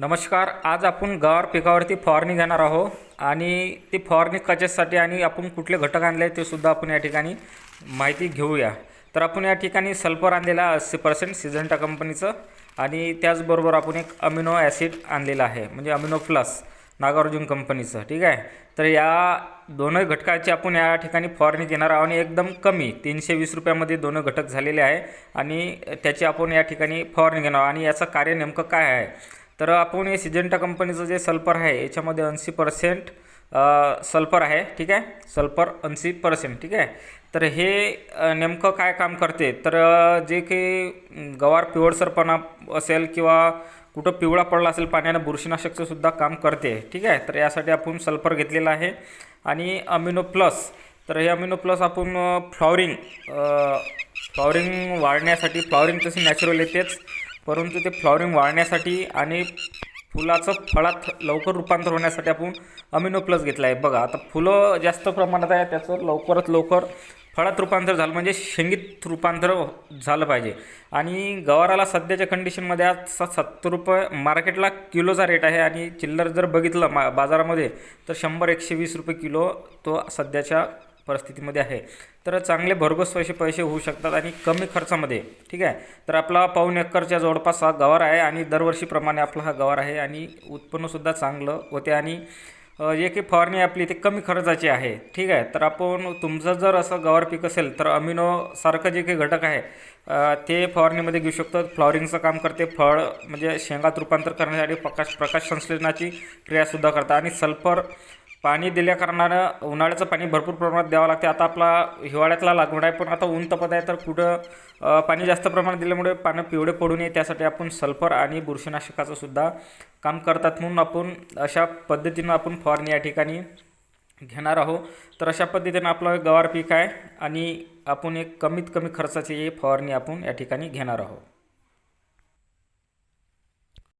नमस्कार आज आपण गवार पिकावरती फवारणी घेणार आहोत आणि ती फवारणी कशासाठी आणि आपण कुठले घटक आणले आहेत ते सुद्धा आपण या ठिकाणी माहिती घेऊया. तर आपण या ठिकाणी सल्फर आणलेला अस्सी पर्सेंट सिझंटा कंपनीचं आणि त्याचबरोबर आपण एक अमिनो ॲसिड आणलेला आहे म्हणजे अमिनो प्लस नागार्जुन कंपनीचं ठीक आहे? तर या दोनही घटकाची आपण या ठिकाणी फवारणी घेणार आहोत आणि एकदम कमी तीनशे वीस रुपयामध्ये दोन घटक झालेले आहे आणि त्याची आपण या ठिकाणी फवारणी घेणार आहोत. आणि याचं कार्य नेमकं काय आहे? तर आपण हे सिजेंटा कंपनीचं जे सल्फर आहे याच्यामध्ये ऐंशी पर्सेंट सल्फर आहे ठीक आहे? सल्फर ऐंशी पर्सेंट ठीक आहे? तर हे नेमकं काय काम करते? तर जे काही गवार पिवळसरपणा असेल किंवा कुठं पिवळा पडला असेल पाण्यानं बुरशीनाशकचं सुद्धा काम करते ठीक आहे? तर यासाठी आपण सल्फर घेतलेला आहे. आणि अमिनो प्लस तर हे अमिनो प्लस आपण फ्लॉवरिंग फ्लॉवरिंग वाढण्यासाठी फ्लॉवरिंग तशी नॅचरल येतेच. परंतु ते फ्लॉवरिंग वाढण्यासाठी आणि फुलाचं फळात लवकर रूपांतर होण्यासाठी आपण अमिनो प्लस घेतला आहे. बघा आता फुलं जास्त प्रमाणात आहे त्याचं लवकरात लवकर फळात रूपांतर झालं म्हणजे शेंगीत रूपांतर झालं पाहिजे. आणि गवाराला सध्याच्या कंडिशनमध्ये आज स सत्तर रुपये मार्केटला किलोचा रेट आहे आणि चिल्लर जर बघितलं मा बाजारामध्ये तर शंभर एकशे वीस रुपये किलो तो सध्याच्या परिस्थितीमध्ये आहे. तर चांगले भरघोस पैसे पैसे होऊ शकतात आणि कमी खर्चामध्ये. ठीक आहे? तर आपला पाऊण एकरच्या जवळपास हा गवार आहे आणि दरवर्षीप्रमाणे आपला हा गवार आहे आणि उत्पन्नसुद्धा चांगलं होते आणि जे की फवारणी आपली ते कमी खर्चाची आहे. ठीक आहे? तर आपण तुमचं जर असं गवार पीक असेल तर अमिनोसारखं जे काही घटक आहे ते फवारणीमध्ये घेऊ शकतो. फ्लॉरिंगचं काम करते. फळ म्हणजे शेंगात रूपांतर करण्यासाठी प्रकाश प्रकाश संश्लेषणाची क्रियासुद्धा करतात आणि सल्फर पाणी दिल्या कारणानं उन्हाळ्याचं पाणी भरपूर प्रमाणात द्यावं लागते. आता आपला हिवाळ्यातला लागवड आहे पण आता ऊन तपत आहे तर कुठं पाणी जास्त प्रमाणात दिल्यामुळे पानं पिवळे पडू नये त्यासाठी आपण सल्फर आणि बुरशीनाशकाचं सुद्धा काम करतात. म्हणून आपण अशा पद्धतीनं आपण फवारणी या ठिकाणी घेणार आहोत. तर अशा पद्धतीनं आपलं गवार पीक आहे आणि आपण एक कमीत कमी खर्चाची फवारणी आपण या ठिकाणी घेणार आहोत.